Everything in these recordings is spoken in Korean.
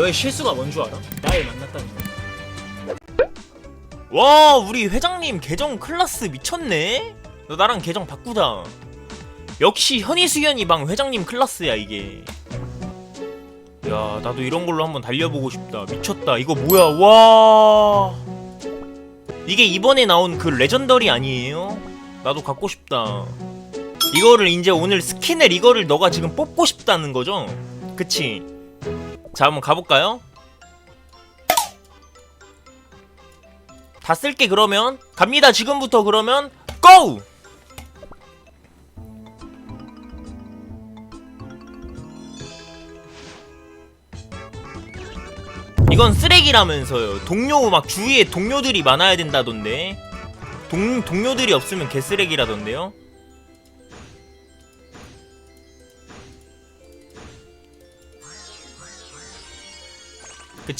너의 실수가 뭔 줄 알아? 나를 만났다는 거. 와 우리 회장님 계정 클라스 미쳤네 너 나랑 계정 바꾸자 역시 현이수연이 방 회장님 클라스야 이게 야 나도 이런 걸로 한번 달려보고 싶다 미쳤다 이거 뭐야 와 이게 이번에 나온 그 레전더리 아니에요? 나도 갖고 싶다 이거를 이제 오늘 스킨을 이거를 너가 지금 뽑고 싶다는 거죠? 그치? 자 한번 가볼까요? 다 쓸게 그러면. 갑니다 지금부터 그러면. 고! 이건 쓰레기라면서요. 동료 막 주위에 동료들이 많아야 된다던데. 동, 동료들이 없으면 개쓰레기라던데요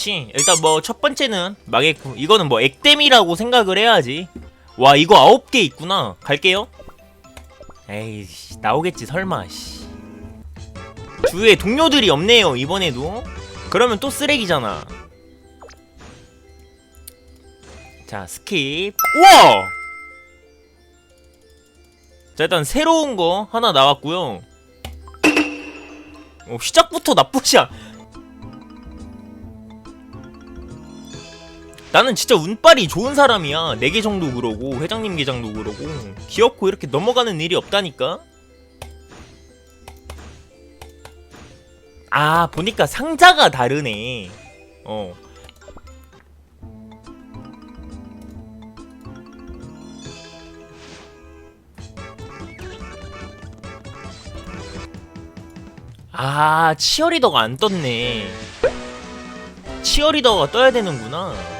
그치 일단 뭐 첫 번째는 망했고 이거는 뭐 액땜이라고 생각을 해야지. 와 이거 아홉 개 있구나. 갈게요. 에이 씨, 나오겠지 설마 씨. 주위에 동료들이 없네요 이번에도. 그러면 또 쓰레기잖아. 자 스킵. 우와! 자 일단 새로운 거 하나 나왔고요. 어, 시작부터 나쁘지 않 나는 진짜 운빨이 좋은 사람이야. 내 계정도 그러고 회장님 계정도 그러고 귀엽고 이렇게 넘어가는 일이 없다니까. 아 보니까 상자가 다르네. 어. 아 치어리더가 안 떴네. 치어리더가 떠야 되는구나.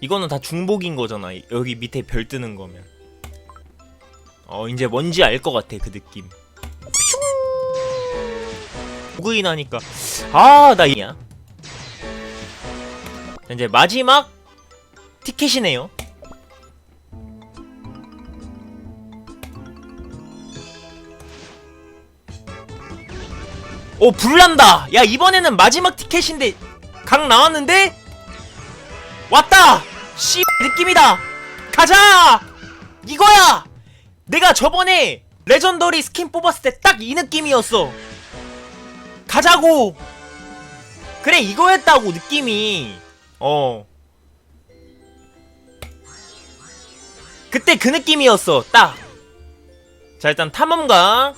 이거는 다 중복인 거잖아. 여기 밑에 별 뜨는 거면. 어, 이제 뭔지 알 것 같아, 그 느낌. 로그인 하니까. 아, 나 이야. 자, 이제 마지막 티켓이네요. 오, 불난다! 야, 이번에는 마지막 티켓인데, 강 나왔는데? 왔다! 씨 느낌이다! 가자! 이거야! 내가 저번에 레전더리 스킨 뽑았을 때 딱 이 느낌이었어. 가자고! 그래, 이거였다고, 느낌이. 어. 그때 그 느낌이었어, 딱. 자, 일단 탐험가.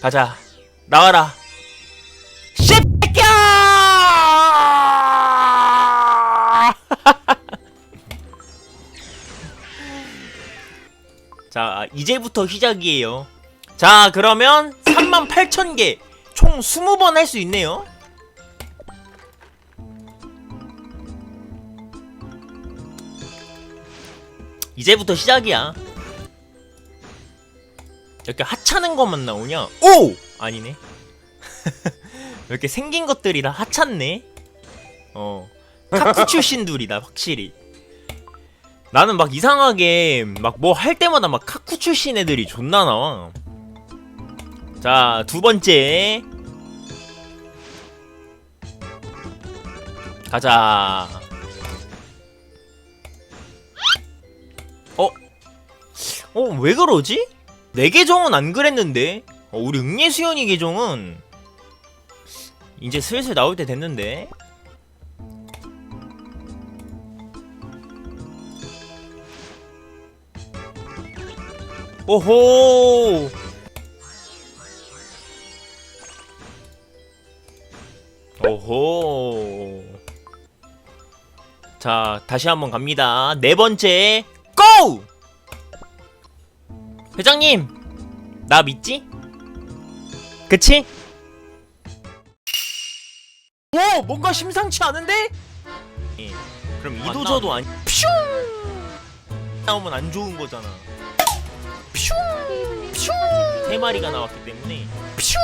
가자. 나와라. 자, 이제부터 시작이에요. 자, 그러면 38,000개 총 20번 할 수 있네요. 이제부터 시작이야. 이렇게 하찮은 것만 나오냐? 오! 아니네. 이렇게 생긴 것들이 다 하찮네. 어. 카쿠 출신들이다, 확실히. 나는 막 이상하게 막 뭐 할 때마다 막 카쿠 출신 애들이 존나 나와. 자, 두 번째. 가자. 어? 어, 왜 그러지? 내 계정은 안 그랬는데? 어, 우리 응예수연이 계정은 이제 슬슬 나올 때 됐는데? 오호! 오호! 자, 다시 한번 갑니다. 네 번째, 고! 회장님, 나 믿지? 그치? 오! 뭔가 심상치 않은데? 예, 그럼 이도저도 아니 퓨! 나오면 안 좋은 거잖아! 세 마리가 나왔기 때문에 퓨!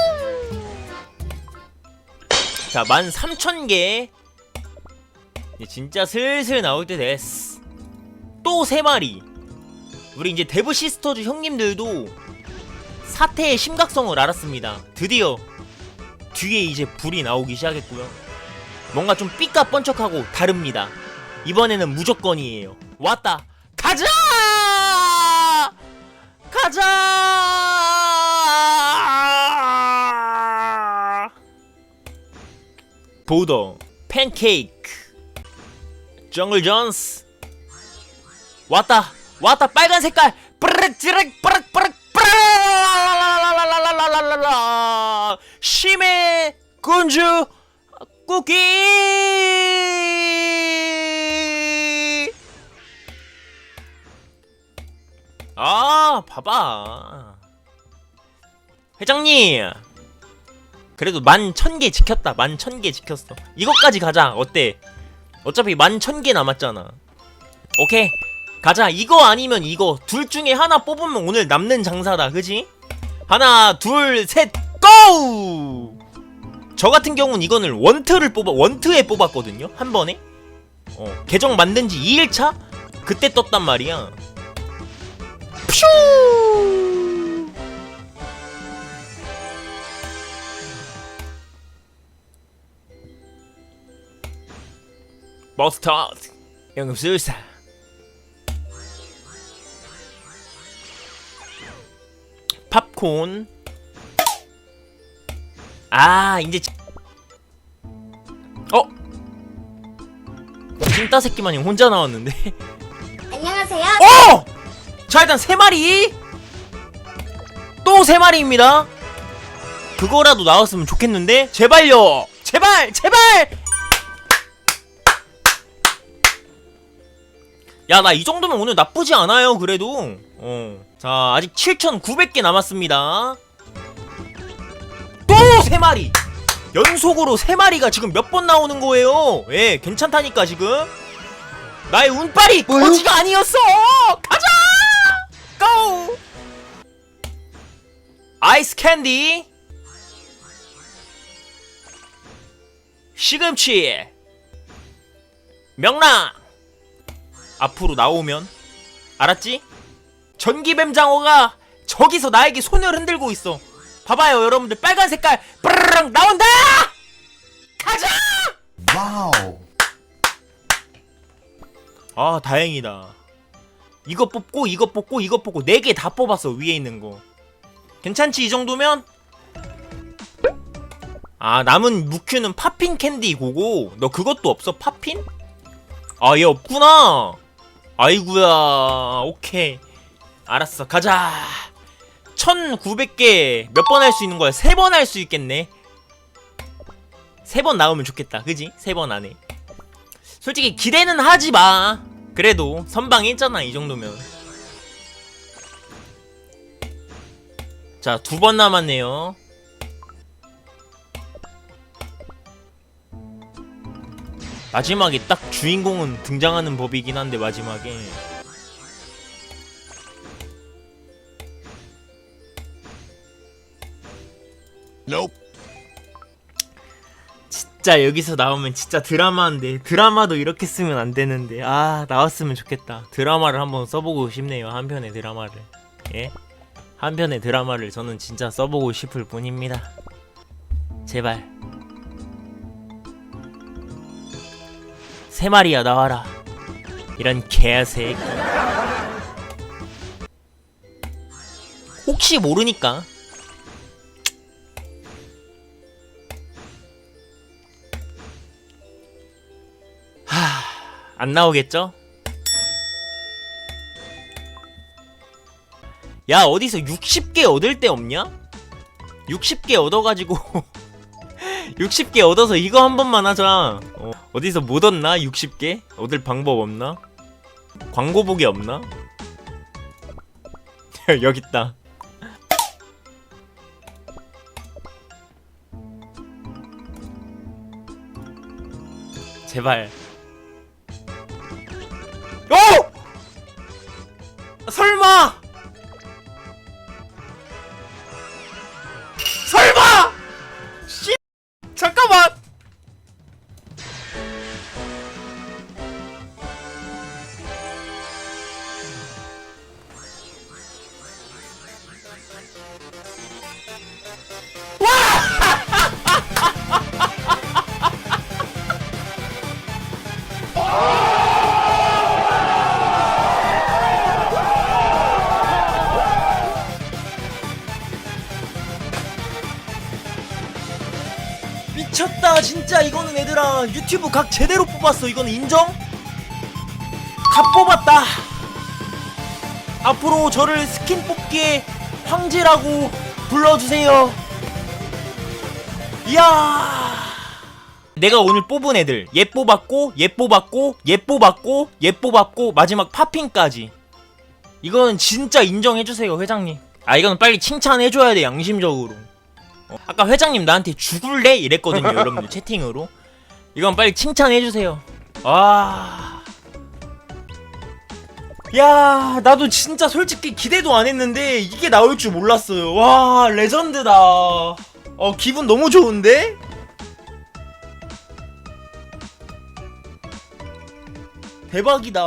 자, 13,000개 진짜 슬슬 나올 때 됐어 또 세 마리 우리 이제 데브 시스터즈 형님들도 사태의 심각성을 알았습니다. 드디어 뒤에 이제 불이 나오기 시작했고요. 뭔가 좀 삐까뻔쩍하고 다릅니다. 이번에는 무조건이에요. 왔다. 가자! 가자! 보더, 팬케이크, 정글 존스. 왔다. 왔다. 빨간 색깔. 뿌르륵 찌르륵 뿌르륵 뿌르륵 뿌르륵 심해 군주 쿠키 아 봐봐. 회장님! 그래도 만 천 개 지켰다 만 천 개 지켰어. 이것까지 가자 어때? 어차피 만 천 개 남았잖아. 오케이 가자. 이거 아니면 이거. 둘 중에 하나 뽑으면 오늘 남는 장사다 그지? 하나 둘 셋 고! 저 같은 경우는 이거는 원트를 뽑아 원트에 뽑았거든요 한 번에. 어, 계정 만든 지 2일차? 그때 떴단 말이야 퓨 머스타드 연금술사 팝콘 아 이제 지- 어? 찐따 새끼 마냥 혼자 나왔는데! 자 일단 세 마리. 또 세 마리입니다. 그거라도 나왔으면 좋겠는데. 제발요. 제발 제발! 야 나 이 정도면 오늘 나쁘지 않아요 그래도. 어 자 아직 7,900개 남았습니다. 또 세 마리! 연속으로 세 마리가 지금 몇 번 나오는 거예요? 예 괜찮다니까 지금. 나의 운빨이 거지가 아니었어 아이스 캔디. 시금치. 명랑. 앞으로 나오면. 알았지? 전기뱀장어가 저기서 나에게 손을 흔들고 있어. 봐봐요 여러분들. 빨간 색깔 뿌르릉 나온다! 가자! 와우. 아 다행이다. 이거 뽑고 이거 뽑고 이거 뽑고 네 개 다 뽑았어 위에 있는 거 괜찮지 이 정도면? 아 남은 무큐는 팝핀 캔디 고고 너 그것도 없어 팝핀? 아 얘 없구나 아이구야 오케이 알았어 가자 1900개 몇 번 할 수 있는 거야? 세 번 할 수 있겠네 세 번 나오면 좋겠다 그지? 세 번 안에 솔직히 기대는 하지 마. 그래도 선방 했잖아 이 정도면. 자, 두 번 남았네요. 마지막에 딱 주인공은 등장하는 법이긴 한데 마지막에 Nope. 진짜 여기서 나오면 진짜 드라마인데 드라마도 이렇게 쓰면 안 되는데 아 나왔으면 좋겠다 드라마를 한번 써보고 싶네요 한 편의 드라마를 예? 한 편의 드라마를 저는 진짜 써보고 싶을 뿐입니다. 제발. 세 마리야 나와라. 이런 개새끼. 혹시 모르니까. 안 나오겠죠? 야 어디서 60개 얻을 데 없냐? 60개 얻어가지고 60개 얻어서 이거 한 번만 하자 어, 어디서 못 얻나? 60개? 얻을 방법 없나? 광고 보기 없나? 여기 있다 제발 오! 설마! 얘들아 유튜브 각 제대로 뽑았어. 이거는 인정? 다 뽑았다. 앞으로 저를 스킨 뽑기의 황제라고 불러주세요. 이야. 내가 오늘 뽑은 애들 얘 뽑았고 얘 뽑았고 얘 뽑았고 얘 뽑았고 마지막 파핑까지. 이거는 진짜 인정해주세요 회장님. 아 이건 빨리 칭찬해줘야 돼 양심적으로. 어, 아까 회장님 나한테 죽을래? 이랬거든요 여러분들 채팅으로 이건 빨리 칭찬해주세요. 와... 야 나도 진짜 솔직히 기대도 안 했는데 이게 나올 줄 몰랐어요. 와 레전드다. 어 기분 너무 좋은데? 대박이다